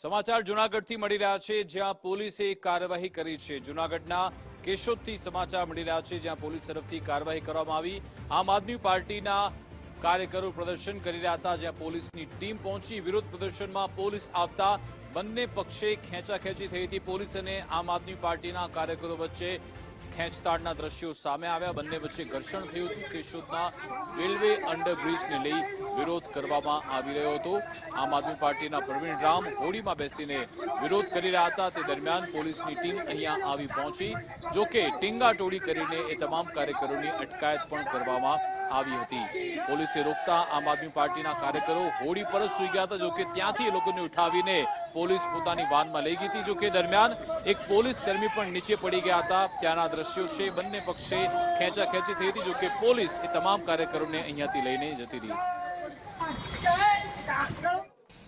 સમાચાર જુનાગઢથી મળી રહ્યા છે, જ્યાં પોલીસે કાર્યવાહી કરી છે. જુનાગઢના કેશોદથી સમાચાર મળી રહ્યા છે, જ્યાં પોલીસ તરફથી કાર્યવાહી કરવામાં આવી. આમ આદમી પાર્ટીના કાર્યકરો પ્રદર્શન કરી રહ્યા હતા, જ્યાં પોલીસની ટીમ પહોંચી. વિરોધ પ્રદર્શનમાં પોલીસ આવતા બંને પક્ષે ખેંચાખેંચી થઈ હતી. પોલીસ અને આમ આદમી પાર્ટીના કાર્યકરો વચ્ચે ખેંચતાડના દ્રશ્યો સામે આવ્યા. બંને વચ્ચે ઘર્ષણ થયું હતું કેશોદના રેલવે અંડરબ્રિજને લઈ વિરોધ કરવામાં આવી રહ્યો હતો. આમ આદમી પાર્ટીના પ્રવીણ રામ હોડીમાં બેસીને વિરોધ કરી રહ્યા હતા. તે દરમિયાન પોલીસની ટીમ અહીંયા આવી પહોંચી. જોકે ટીંગા ટીંગાટોળી કરીને એ તમામ કાર્યકરોની અટકાયત પણ કરવામાં આવી હતી. પોલીસે રોકતા આમ આદમી પાર્ટીના કાર્યકરો હોડી પર જ સૂઈ ગયા હતા. જો કે ત્યાંથી એ લોકોને ઉઠાવીને પોલીસ પોતાની વાનમાં લઈ ગઈ હતી. જો કે દરમિયાન એક પોલીસ કર્મી પણ નીચે પડી ગયા હતા. ત્યાંના દ્રશ્યો છે, બંને પક્ષે ખેંચાખેંચી થઈ હતી. જોકે પોલીસ એ તમામ કાર્યકરોને અહીંયાથી લઈને જતી રહી હતી.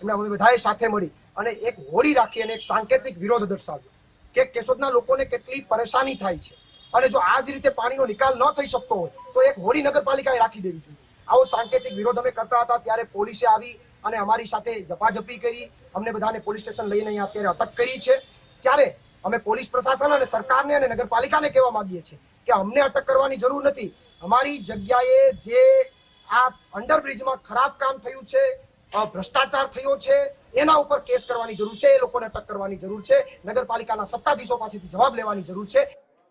એમના બધાએ સાથે મળી અને એક હોડી રાખી અને એક સાંકેતિક વિરોધ દર્શાવ્યો કે કેશોદના લોકોને કેટલી પરેશાની થાય છે અને જો આ જ રીતે પાણીનો નિકાલ ન થઈ શકતો હોય તો એક હોળી નગરપાલિકાએ રાખી દેવી જોઈએ. આવો સાંકેતિક વિરોધ અમે કરતા હતા, ત્યારે પોલીસે આવી અને અમારી સાથે ઝપાઝપી કરી, અમને બધાને પોલીસ સ્ટેશન લઈને અહીંયા અત્યારે અટક કરી છે. ત્યારે અમે પોલીસ પ્રશાસન અને સરકારને અને નગરપાલિકાને કહેવા માંગીએ છીએ કે અમને અટક કરવાની જરૂર નથી. અમારી જગ્યાએ જે આ અંડરબ્રિજમાં ખરાબ કામ થયું છે ભ્રષ્ટાચાર થયો છે, એના ઉપર કેસ કરવાની જરૂર છે, એ લોકોને અટક કરવાની જરૂર છે, નગરપાલિકાના સત્તાધીશો પાસેથી જવાબ લેવાની જરૂર છે.